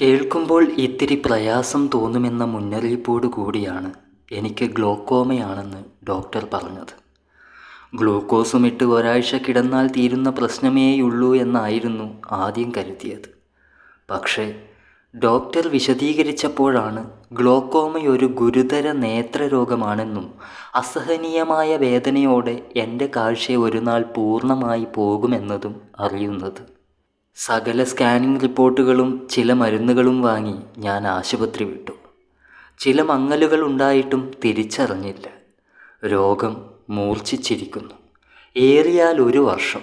കേൾക്കുമ്പോൾ ഇത്തിരി പ്രയാസം തോന്നുമെന്ന മുന്നറിയിപ്പോടു കൂടിയാണ് എനിക്ക് ഗ്ലോക്കോമയാണെന്ന് ഡോക്ടർ പറഞ്ഞത്. ഗ്ലൂക്കോസുമിട്ട് ഒരാഴ്ച കിടന്നാൽ തീരുന്ന പ്രശ്നമേയുള്ളൂ എന്നായിരുന്നു ആദ്യം കരുതിയത്. പക്ഷേ ഡോക്ടർ വിശദീകരിച്ചപ്പോഴാണ് ഗ്ലോക്കോമയൊരു ഗുരുതര നേത്രരോഗമാണെന്നും അസഹനീയമായ വേദനയോടെ എന്റെ കാഴ്ച ഒരു നാൾ പൂർണമായി പോകുമെന്നതും അറിയുന്നത്. സകല സ്കാനിംഗ് റിപ്പോർട്ടുകളും ചില മരുന്നുകളും വാങ്ങി ഞാൻ ആശുപത്രി വിട്ടു. ചില മങ്ങലുകൾ ഉണ്ടായിട്ടും തിരിച്ചറിഞ്ഞില്ല. രോഗം മൂർച്ഛിച്ചിരിക്കുന്നു. ഏറിയാൽ ഒരു വർഷം.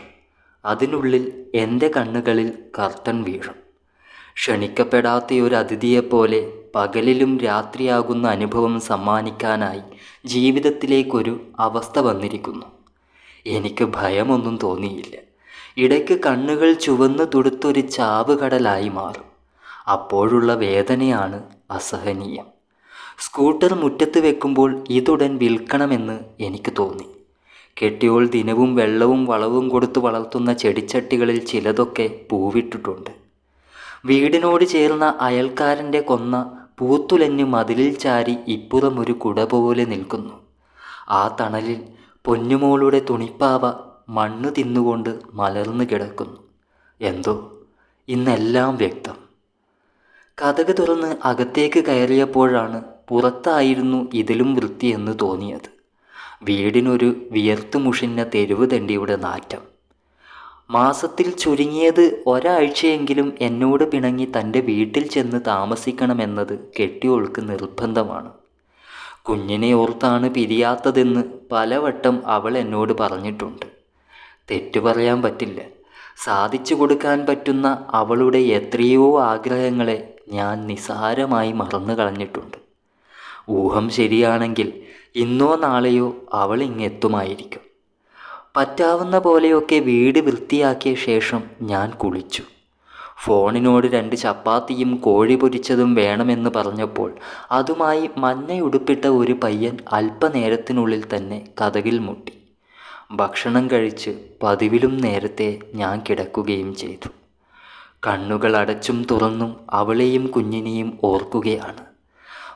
അതിനുള്ളിൽ എന്റെ കണ്ണുകളിൽ കർട്ടൻ വീഴും. ക്ഷണിക്കപ്പെടാത്ത ഒരു അതിഥിയെപ്പോലെ പകലിലും രാത്രിയാകുന്ന അനുഭവം സമ്മാനിക്കാനായി ജീവിതത്തിലേക്കൊരു അവസ്ഥ വന്നിരിക്കുന്നു. എനിക്ക് ഭയമൊന്നും തോന്നിയില്ല. ഇടയ്ക്ക് കണ്ണുകൾ ചുവന്ന് തുടുത്തൊരു ചാവുകടലായി മാറും. അപ്പോഴുള്ള വേദനയാണ് അസഹനീയം. സ്കൂട്ടർ മുറ്റത്ത് വെക്കുമ്പോൾ ഇതുടൻ വിൽക്കണമെന്ന് എനിക്ക് തോന്നി. കെട്ടിയോൾ ദിനവും വെള്ളവും വളവും കൊടുത്തു വളർത്തുന്ന ചെടിച്ചട്ടികളിൽ ചിലതൊക്കെ പൂവിട്ടിട്ടുണ്ട്. വീടിനോട് ചേർന്ന അയൽക്കാരന്റെ കൊന്ന പൂത്തുലഞ്ഞ് മതിലിൽ ചാരി ഇപ്പുറം ഒരു കുട പോലെ നിൽക്കുന്നു. ആ തണലിൽ പൊന്നുമോളുടെ തുണിപ്പാവ മണ്ണ് തിന്നുകൊണ്ട് മലർന്നു കിടക്കുന്നു. എന്തോ? ഇന്നെല്ലാം വ്യക്തം. കഥക് തുറന്ന് അകത്തേക്ക് കയറിയപ്പോഴാണ് പുറത്തായിരുന്നു ഇതിലും വൃത്തിയെന്ന് തോന്നിയത്. വീടിനൊരു വിയർത്തു മുഷിഞ്ഞ തെരുവ് തണ്ടിയുടെ നാറ്റം. മാസത്തിൽ ചുരുങ്ങിയത് ഒരാഴ്ചയെങ്കിലും എന്നോട് പിണങ്ങി തന്റെ വീട്ടിൽ ചെന്ന് താമസിക്കണമെന്നത് കെട്ടിയോൾക്ക് നിർബന്ധമാണ്. കുഞ്ഞിനെ ഓർത്താണ് പിരിയാത്തതെന്ന് പലവട്ടം അവൾ എന്നോട് പറഞ്ഞിട്ടുണ്ട്. തെറ്റു പറയാൻ പറ്റില്ല. സാധിച്ചു കൊടുക്കാൻ പറ്റുന്ന അവളുടെ എത്രയോ ആഗ്രഹങ്ങളെ ഞാൻ നിസാരമായി മറന്നു കളഞ്ഞിട്ടുണ്ട്. ഊഹം ശരിയാണെങ്കിൽ ഇന്നോ നാളെയോ അവൾ ഇങ്ങെത്തുമായിരിക്കും. പറ്റാവുന്ന പോലെയൊക്കെ വീട് വൃത്തിയാക്കിയ ശേഷം ഞാൻ കുളിച്ചു. ഫോണിനോട് രണ്ട് ചപ്പാത്തിയും കോഴി പൊരിച്ചതും വേണമെന്ന് പറഞ്ഞപ്പോൾ അതുമായി മഞ്ഞയുടുപ്പിട്ട ഒരു പയ്യൻ അല്പനേരത്തിനുള്ളിൽ തന്നെ കഥകിൽ മുട്ടി. ഭക്ഷണം കഴിച്ച് പതിവിലും നേരത്തെ ഞാൻ കിടക്കുകയും ചെയ്തു. കണ്ണുകൾ അടച്ചും തുറന്നും അവളെയും കുഞ്ഞിനെയും ഓർക്കുകയാണ്.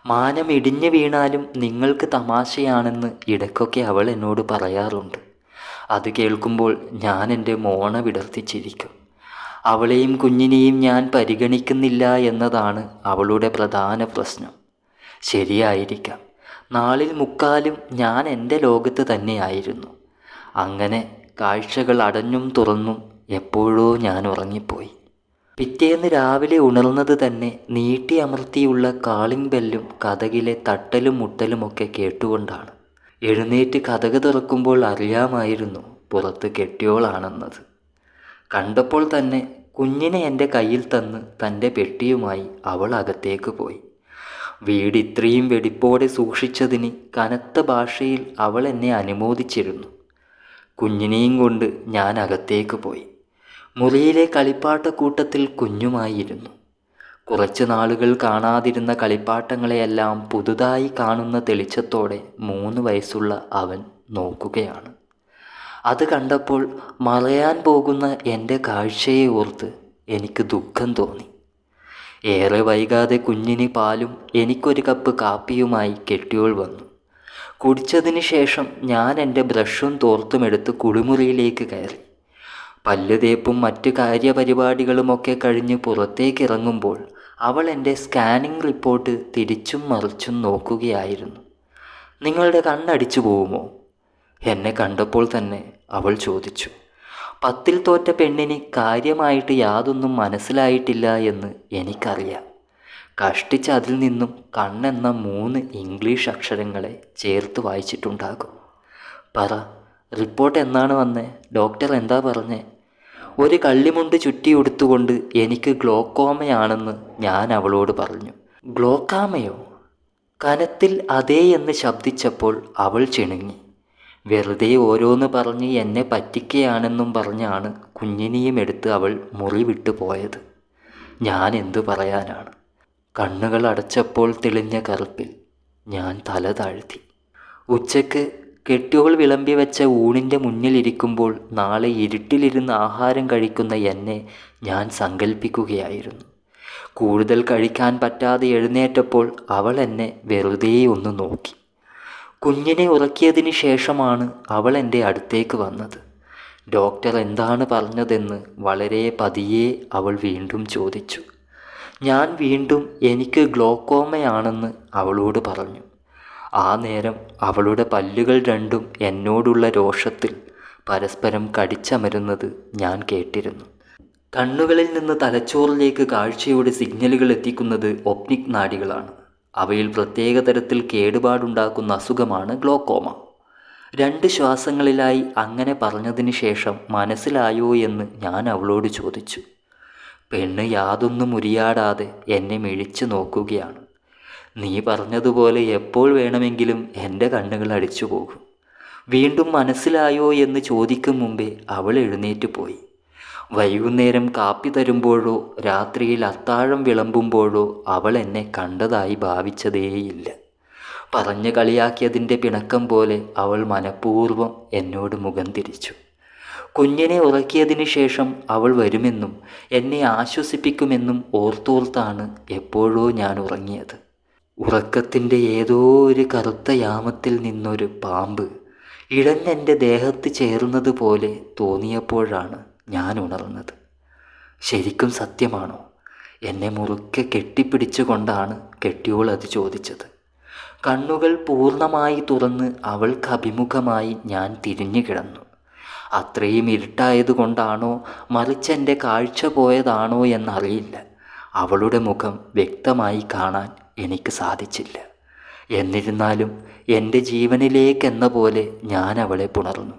മാനം ഇടിഞ്ഞു വീണാലും നിങ്ങൾക്ക് തമാശയാണെന്ന് ഇടയ്ക്കൊക്കെ അവൾ എന്നോട് പറയാറുണ്ട്. അത് കേൾക്കുമ്പോൾ ഞാൻ എന്റെ മോണ വിടർത്തിച്ചിരിക്കും. അവളെയും കുഞ്ഞിനെയും ഞാൻ പരിഗണിക്കുന്നില്ല എന്നതാണ് അവളുടെ പ്രധാന പ്രശ്നം. ശരിയായിരിക്കാം. നാളിൽ മുക്കാലും ഞാൻ എന്റെ ലോകത്ത് തന്നെയായിരുന്നു. അങ്ങനെ കാഴ്ചകൾ അടഞ്ഞും തുറന്നും എപ്പോഴോ ഞാൻ ഉറങ്ങിപ്പോയി. പിറ്റേന്ന് രാവിലെ ഉണർന്നത് തന്നെ നീട്ടി അമർത്തിയുള്ള കാളിംഗ് ബെല്ലും കഥകിലെ തട്ടലും മുട്ടലുമൊക്കെ കേട്ടുകൊണ്ടാണ്. എഴുന്നേറ്റ് കഥക് തുറക്കുമ്പോൾ അറിയാമായിരുന്നു പുറത്ത് കെട്ടിയോളാണെന്നത്. കണ്ടപ്പോൾ തന്നെ കുഞ്ഞിനെ എന്റെ കയ്യിൽ തന്ന് തന്റെ പെട്ടിയുമായി അവൾ അകത്തേക്ക് പോയി. വീട് ഇത്രയും വെടിപ്പോടെ സൂക്ഷിച്ചതിന് കനത്ത ഭാഷയിൽ അവൾ എന്നെ അനുമോദിച്ചിരുന്നു. കുഞ്ഞിനെയും കൊണ്ട് ഞാൻ അകത്തേക്ക് പോയി. മുറിയിലെ കളിപ്പാട്ടക്കൂട്ടത്തിൽ കുഞ്ഞുമായിരുന്നു. കുറച്ച് നാളുകൾ കാണാതിരുന്ന കളിപ്പാട്ടങ്ങളെയെല്ലാം പുതുതായി കാണുന്ന തെളിച്ചത്തോടെ മൂന്ന് വയസ്സുള്ള അവൻ നോക്കുകയാണ്. അത് കണ്ടപ്പോൾ മറയാൻ പോകുന്ന എന്റെ കാഴ്ചയെ ഓർത്ത് എനിക്ക് ദുഃഖം തോന്നി. ഏറെ വൈകാതെ കുഞ്ഞിന് പാലും എനിക്കൊരു കപ്പ് കാപ്പിയുമായി കെട്ടിയോൾ വന്നു. കുടിച്ചതിന് ശേഷം ഞാൻ എന്റെ ബ്രഷും തോർത്തുമെടുത്ത് കുളിമുറിയിലേക്ക് കയറി. പല്ലുതേപ്പും മറ്റ് കാര്യപരിപാടികളുമൊക്കെ കഴിഞ്ഞ് പുറത്തേക്ക് ഇറങ്ങുമ്പോൾ അവൾ എന്റെ സ്കാനിംഗ് റിപ്പോർട്ട് തിരിച്ചും മറിച്ചും നോക്കുകയായിരുന്നു. നിങ്ങളുടെ കണ്ണടിച്ചു പോവുമോ? എന്നെ കണ്ടപ്പോൾ തന്നെ അവൾ ചോദിച്ചു. പത്തിൽ തോറ്റ പെണ്ണിന് കാര്യമായിട്ട് യാതൊന്നും മനസ്സിലായിട്ടില്ല എന്ന് എനിക്കറിയാം. കഷ്ടിച്ച് അതിൽ നിന്നും കണ്ണെന്ന മൂന്ന് ഇംഗ്ലീഷ് അക്ഷരങ്ങളെ ചേർത്ത് വായിച്ചിട്ടുണ്ടാകും. പറ റിപ്പോർട്ട് എന്നാണ് വന്നേ? ഡോക്ടർ എന്താ പറഞ്ഞേ? ഒരു കള്ളിമുണ്ട് ചുറ്റി ഉടുത്തുകൊണ്ട് എനിക്ക് ഗ്ലോക്കോമയാണെന്ന് ഞാൻ അവളോട് പറഞ്ഞു. ഗ്ലോക്കാമയോ? കനത്തിൽ അതേ എന്ന് ശബ്ദിച്ചപ്പോൾ അവൾ ചിണുങ്ങി. വെറുതെ ഓരോന്ന് പറഞ്ഞ് എന്നെ പറ്റിക്കയാണെന്നും പറഞ്ഞാണ് കുഞ്ഞിനെയും എടുത്ത് അവൾ മുറി വിട്ടു പോയത് ഞാൻ എന്തു പറയാനാണ്? കണ്ണുകൾ അടച്ചപ്പോൾ തെളിഞ്ഞ കറുപ്പിൽ ഞാൻ തല താഴ്ത്തി. ഉച്ചയ്ക്ക് കെട്ടുകൾ വിളമ്പി വെച്ച ഊണിന്റെ മുന്നിലിരിക്കുമ്പോൾ നാളെ ഇരുട്ടിലിരുന്ന് ആഹാരം കഴിക്കുന്ന എന്നെ ഞാൻ സങ്കല്പിക്കുകയായിരുന്നു കൂടുതൽ കഴിക്കാൻ പറ്റാതെ എഴുന്നേറ്റപ്പോൾ അവൾ എന്നെ വെറുതെ ഒന്ന് നോക്കി. കുഞ്ഞിനെ ഉറക്കിയതിന് ശേഷമാണ് അവൾ എന്റെ അടുത്തേക്ക് വന്നത്. ഡോക്ടർ എന്താണ് പറഞ്ഞതെന്ന് വളരെ പതിയെ അവൾ വീണ്ടും ചോദിച്ചു. ഞാൻ വീണ്ടും എനിക്ക് ഗ്ലോക്കോമയാണെന്ന് അവളോട് പറഞ്ഞു. ആ നേരം അവളുടെ പല്ലുകൾ രണ്ടും എന്നോടുള്ള രോഷത്തിൽ പരസ്പരം കടിച്ചമരുന്നത് ഞാൻ കേട്ടിരുന്നു. കണ്ണുകളിൽ നിന്ന് തലച്ചോറിലേക്ക് കാഴ്ചയുടെ സിഗ്നലുകൾ എത്തിക്കുന്നത് ഒപ്നിക് നാടികളാണ് അവയിൽ പ്രത്യേക തരത്തിൽ കേടുപാടുണ്ടാക്കുന്ന അസുഖമാണ് ഗ്ലോക്കോമ. രണ്ട് ശ്വാസങ്ങളിലായി അങ്ങനെ പറഞ്ഞതിന് ശേഷം മനസ്സിലായോ എന്ന് ഞാൻ അവളോട് ചോദിച്ചു. പെണ്ണ് യാതൊന്നും ഉരിയാടാതെ എന്നെ മിഴിച്ചു നോക്കുകയാണ്. നീ പറഞ്ഞതുപോലെ എപ്പോൾ വേണമെങ്കിലും എന്റെ കണ്ണുകൾ അടിച്ചു പോകും. വീണ്ടും മനസ്സിലായോ എന്ന് ചോദിക്കും മുമ്പേ അവൾ എഴുന്നേറ്റ് പോയി. വൈകുന്നേരം കാപ്പി തരുമ്പോഴോ രാത്രിയിൽ അത്താഴം വിളമ്പുമ്പോഴോ അവൾ എന്നെ കണ്ടതായി ഭാവിച്ചതേയില്ല. പറഞ്ഞു കളിയാക്കിയതിന്റെ പിണക്കം പോലെ അവൾ മനഃപൂർവം എന്നോട് മുഖം തിരിച്ചു. കുഞ്ഞിനെ ഉറക്കിയതിനു ശേഷം അവൾ വരുമെന്നും എന്നെ ആശ്വസിപ്പിക്കുമെന്നും ഓർത്തോർത്താണ് എപ്പോഴോ ഞാൻ ഉറങ്ങിയത്. ഉറക്കത്തിന്റെ ഏതോ ഒരു കറുത്ത യാമത്തിൽ നിന്നൊരു പാമ്പ് ഇഴഞ്ഞെന്റെ ദേഹത്ത് ചേർന്നത് പോലെ തോന്നിയപ്പോഴാണ് ഞാൻ ഉണർന്നത്. ശരിക്കും സത്യമാണോ? എന്നെ മുറുക്കെ കെട്ടിപ്പിടിച്ചുകൊണ്ടാണ് കെട്ടിയോൾ അത് ചോദിച്ചത്. കണ്ണുകൾ പൂർണമായി തുറന്ന് അവൾക്ക് അഭിമുഖമായി ഞാൻ തിരിഞ്ഞു കിടന്നു അത്രയും ഇരുട്ടായത് കൊണ്ടാണോ മറിച്ചെന്റെ കാഴ്ച പോയതാണോ എന്നറിയില്ല. അവളുടെ മുഖം വ്യക്തമായി കാണാൻ എനിക്ക് സാധിച്ചില്ല. എന്നിരുന്നാലും എന്റെ ജീവനിലേക്കെന്ന പോലെ ഞാൻ അവളെ പുണർന്നു.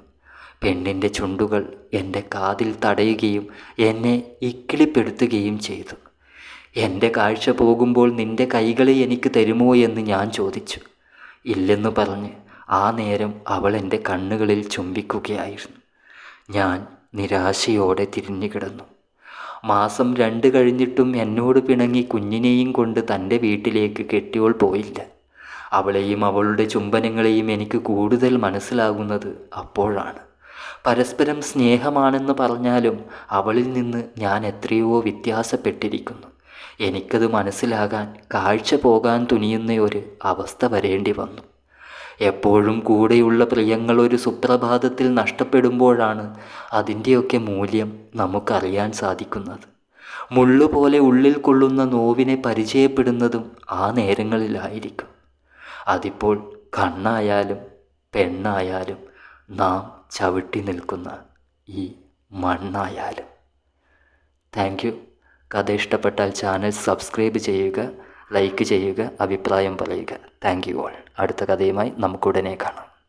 പെണ്ണിന്റെ ചുണ്ടുകൾ എന്റെ കാതിൽ തടയുകയും എന്നെ ഇക്കിളിപ്പെടുത്തുകയും ചെയ്തു. എന്റെ കാഴ്ച പോകുമ്പോൾ നിന്റെ കൈകളെ എനിക്ക് തരുമോ എന്ന് ഞാൻ ചോദിച്ചു. ഇല്ലെന്ന് പറഞ്ഞ് ആ നേരം അവൾ എന്റെ കണ്ണുകളിൽ ചുംബിക്കുകയായിരുന്നു. ഞാൻ നിരാശയോടെ തിരിഞ്ഞു കിടന്നു മാസം രണ്ട് കഴിഞ്ഞിട്ടും എന്നോട് പിണങ്ങി കുഞ്ഞിനെയും കൊണ്ട് തന്റെ വീട്ടിലേക്ക് കെട്ടിയോൾ പോയില്ല. അവളെയും അവളുടെ ചുംബനങ്ങളെയും എനിക്ക് കൂടുതൽ മനസ്സിലാകുന്നത് അപ്പോഴാണ്. പരസ്പരം സ്നേഹമാണെന്ന് പറഞ്ഞാലും അവളിൽ നിന്ന് ഞാൻ എത്രയോ വ്യത്യാസപ്പെട്ടിരിക്കുന്നു. എനിക്കത് മനസ്സിലാകാൻ കാഴ്ച പോകാൻ തുനിയുന്ന ഒരു അവസ്ഥ വരേണ്ടി വന്നു. എപ്പോഴും കൂടെയുള്ള പ്രിയങ്ങൾ ഒരു സുപ്രഭാതത്തിൽ നഷ്ടപ്പെടുമ്പോഴാണ് അതിന്റെയൊക്കെ മൂല്യം നമുക്കറിയാൻ സാധിക്കുന്നത്. മുള്ളുപോലെ ഉള്ളിൽ കൊള്ളുന്ന നോവിനെ പരിചയപ്പെടുന്നതും ആ നേരങ്ങളിലായിരിക്കും. അതിപ്പോൾ കണ്ണായാലും പെണ്ണായാലും നാം ചവിട്ടി നിൽക്കുന്ന ഈ മണ്ണായാലും. Thank you. കഥ ഇഷ്ടപ്പെട്ടാൽ ചാനൽ സബ്സ്ക്രൈബ് ചെയ്യുക ലൈക്ക് ചെയ്യുക അഭിപ്രായം പറയുക. Thank you all. അടുത്ത കഥയുമായി നമുക്കുടനെ കാണാം.